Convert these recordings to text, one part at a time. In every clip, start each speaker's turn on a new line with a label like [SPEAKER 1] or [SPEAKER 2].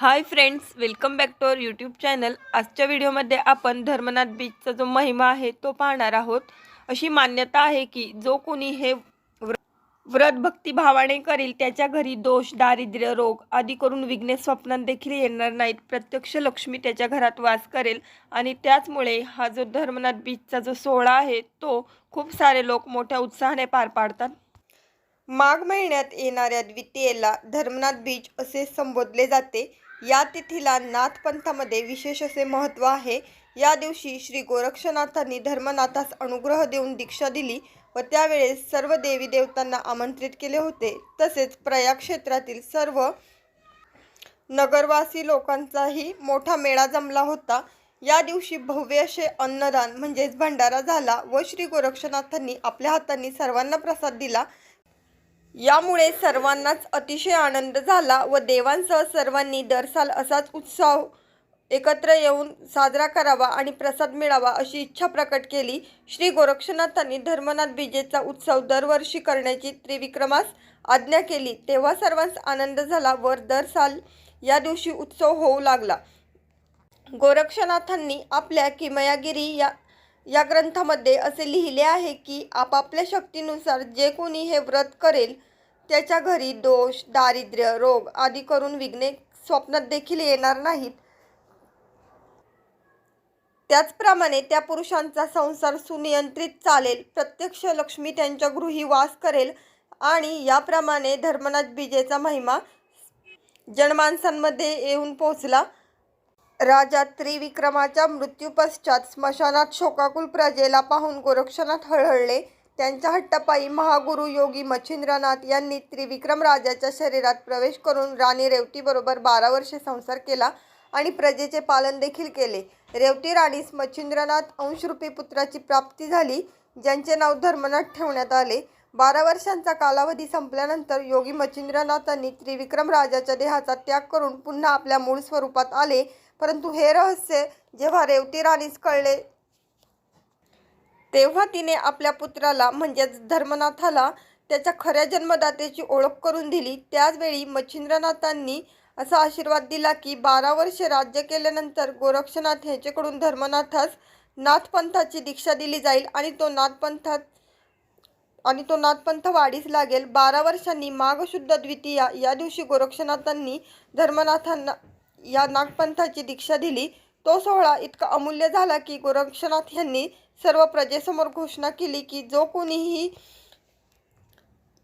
[SPEAKER 1] Hi friends welcome back to our YouTube channel. आजच्या व्हिडिओमध्ये आपण धर्मनाथ बीचचा जो महिमा आहे तो पाहणार आहोत. अशी मान्यता आहे की जो कोणी हे व्र- व्रत भक्तिभावाने करील त्याच्या घरी दोष दारिद्र्य रोग आदी करून विघ्ने स्वप्नात देखील येणार नाहीत. प्रत्यक्ष लक्ष्मी त्याच्या घरात वास करेल आणि त्याचमुळे हा जो धर्मनाथ बीचचा जो सोहळा आहे तो खूप सारे लोक मोठ्या उत्साहाने पार पाडतात. माघ महिन्यात येणाऱ्या द्वितीयेला धर्मनाथ बीच असे संबोधले जाते. या तिथीला नाथपंथामध्ये विशेष असे महत्त्व आहे. या दिवशी श्री गोरक्षनाथांनी धर्मनाथास अनुग्रह देऊन दीक्षा दिली व त्यावेळेस सर्व देवी देवतांना आमंत्रित केले होते. तसेच प्रयाग क्षेत्रातील सर्व नगरवासी लोकांचाही मोठा मेळा जमला होता. या दिवशी भव्य असे अन्नदान म्हणजेच भंडारा झाला व श्री गोरक्षनाथांनी आपल्या हातांनी सर्वांना प्रसाद दिला. यामुळे सर्वांनाच अतिशय आनंद झाला व देवांसह सर्वांनी दरसाल असाच उत्सव एकत्र येऊन साजरा करावा आणि प्रसाद मिळावा अशी इच्छा प्रकट केली. श्री गोरक्षनाथांनी धर्मनाथ बीजेचा उत्सव दरवर्षी करण्याची त्रिविक्रमास आज्ञा केली. तेव्हा सर्वांस आनंद झाला वर दर साल या दिवशी उत्सव होऊ लागला. गोरक्षनाथांनी आपल्या किमयागिरी या या ग्रंथामध्ये असे लिहिले आहे की आपापल्या शक्तीनुसार जे कोणी हे व्रत करेल त्याच्या घरी दोष दारिद्र्य रोग आदी करून विघ्ने स्वप्नात देखील येणार नाहीत. त्याचप्रमाणे त्या पुरुषांचा संसार सुनियंत्रित चालेल प्रत्यक्ष लक्ष्मी त्यांच्या गृही वास करेल आणि याप्रमाणे धर्मनाथ बीजेचा महिमा जनमानसांमध्ये येऊन पोहोचला. राजा त्रिविक्रमाच्या मृत्यूपश्चात स्मशानात शोकाकुल प्रजेला पाहून गोरक्षनाथ हळहळले. त्यांच्या हट्टापायी महागुरु योगी मच्छिंद्रनाथ यांनी त्रिविक्रम राजाच्या शरीरात प्रवेश करून राणी रेवतीबरोबर बारा वर्षे संसार केला आणि प्रजेचे पालन देखील केले. रेवती राणीस मच्छिंद्रनाथ अंशरूपी पुत्राची प्राप्ती झाली ज्यांचे नाव धर्मनाथ ठेवण्यात आले. बारा वर्षांचा कालावधी संपल्यानंतर योगी मच्छिंद्रनाथांनी त्रिविक्रम राजाच्या देहाचा त्याग करून पुन्हा आपल्या मूळ स्वरूपात आले. परंतु हे रहस्य जेव्हा रेवती राणीस कळले तेव्हा तिने आपल्या पुत्राला म्हणजेच धर्मनाथाला त्याच्या खऱ्या जन्मदात्याची ओळख करून दिली. त्याचवेळी मच्छिंद्रनाथांनी असा आशीर्वाद दिला की बारा वर्षे राज्य केल्यानंतर गोरक्षनाथ ह्याच्याकडून धर्मनाथास नाथपंथाची दीक्षा दिली जाईल आणि तो नाथपंथात आणि तो नाथपंथ वाढीस लागेल. बारा वर्षांनी माघ शुद्ध द्वितीया या दिवशी गोरक्षनाथांनी धर्मनाथांना या नागपंथाची दीक्षा दिली. तो सोहळा इतका अमूल्य झाला की गोरक्षनाथ यांनी सर्व प्रजेसमोर घोषणा केली की जो कोणीही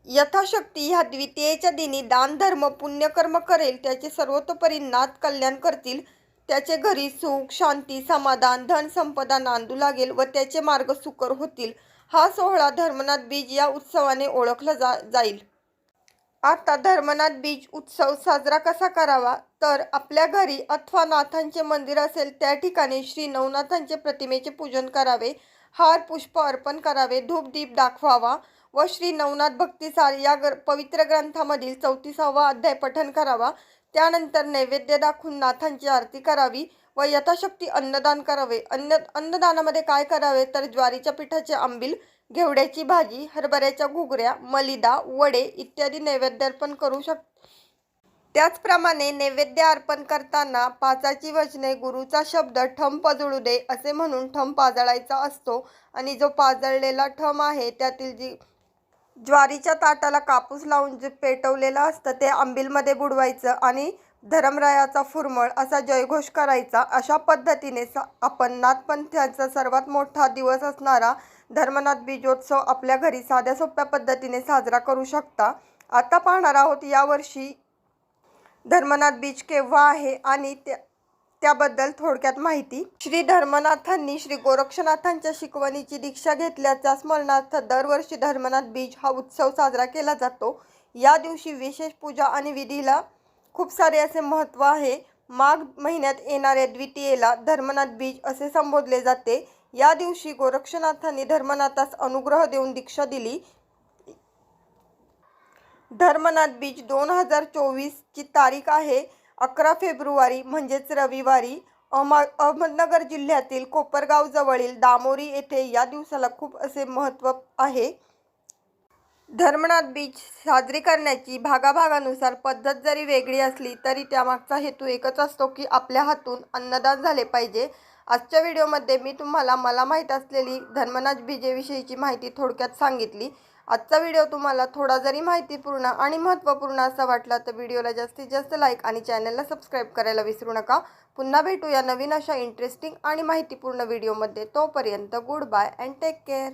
[SPEAKER 1] यथाशक्ती ह्या द्वितीयेच्या दिनी दान धर्म पुण्यकर्म करेल त्याचे सर्वतोपरी नाथ कल्याण करतील. त्याचे घरी सुख शांती समाधान धनसंपदा नांदू लागेल व त्याचे मार्ग सुकर होतील. हा सोहळा धर्मनाथ बीज या उत्सवाने ओळखला जा जाईल. आता धर्मनाथ बीज उत्सव साजरा कसा करावा? तर आपल्या घरी अथवा नाथांचे मंदिर असेल त्या ठिकाणी श्री नवनाथांचे प्रतिमेचे पूजन करावे हार पुष्प अर्पण करावे धूपदीप दाखवावा व श्री नवनाथ भक्तिसार या गर पवित्र ग्रंथामधील चौतीसावा अध्याय पठन करावा. त्यानंतर नैवेद्य दाखवून नाथांची आरती करावी व यथाशक्ती अन्नदान करावे. अन्न अन्नदानामध्ये काय करावे? तर ज्वारीच्या पिठाचे आंबील घेवड्याची भाजी हरभऱ्याच्या घुगऱ्या मलिदा वडे इत्यादी नैवेद्य अर्पण करू शक त्याचप्रमाणे नैवेद्य अर्पण करताना पाचाची वचने गुरुचा शब्द ठम पजळू दे असे म्हणून ठम पाजळायचा असतो आणि जो पाजळलेला ठम आहे त्यातील जी ज्वारीच्या ताटाला कापूस लावून जे पेटवलेलं असतं ते आंबीलमध्ये बुडवायचं आणि धरमरायाचा फुरमळ असा जयघोष करायचा अशा पद्धतीने स आपण नाथपंथाचा सर्वात मोठा दिवस असणारा धर्मनाथ बीजोत्सव आपल्या घरी साध्या सोप्या पद्धतीने साजरा करू शकता. आता पाहणार आहोत यावर्षी धर्मनाथ बीज केव्हा आहे आणि त्या त्याबद्दल थोडक्यात माहिती. श्री धर्मनाथांनी श्री गोरक्षनाथांच्या शिकवणीची दीक्षा घेतल्याच्या स्मरणार्थ दरवर्षी धर्मनाथ बीज हा उत्सव साजरा केला जातो. या दिवशी विशेष पूजा आणि विधीला खूप सारे असे महत्त्व आहे. माघ महिन्यात येणाऱ्या द्वितीयेला धर्मनाथ बीज असे संबोधले जाते. या दिवशी गोरक्षनाथांनी धर्मनाथास अनुग्रह देऊन दीक्षा दिली. धर्मनाथ बीच दोन हजार चोवीसची तारीख आहे. अकरा फेब्रुवारी म्हणजेच रविवारी अहमा अहमदनगर जिल्ह्यातील कोपरगाव जवळील दामोरी येथे या दिवसाला खूप असे महत्त्व आहे. धर्मनाथ बीच साजरी करण्याची भागाभागानुसार पद्धत जरी वेगळी असली तरी त्यामागचा हेतू एकच असतो की आपल्या हातून अन्नदान झाले पाहिजे. आजच्या व्हिडिओमध्ये मी तुम्हाला मला माहीत असलेली धर्मनाथ बीजेविषयीची माहिती थोडक्यात सांगितली. आजचा व्हिडिओ तुम्हाला थोडा जरी माहितीपूर्ण आणि महत्त्वपूर्ण असा वाटला तर व्हिडिओला जास्तीत जास्त लाईक आणि चॅनलला सबस्क्राईब करायला विसरू नका. पुन्हा भेटूया नवीन अशा इंटरेस्टिंग आणि माहितीपूर्ण व्हिडिओमध्ये. तोपर्यंत good bye and take care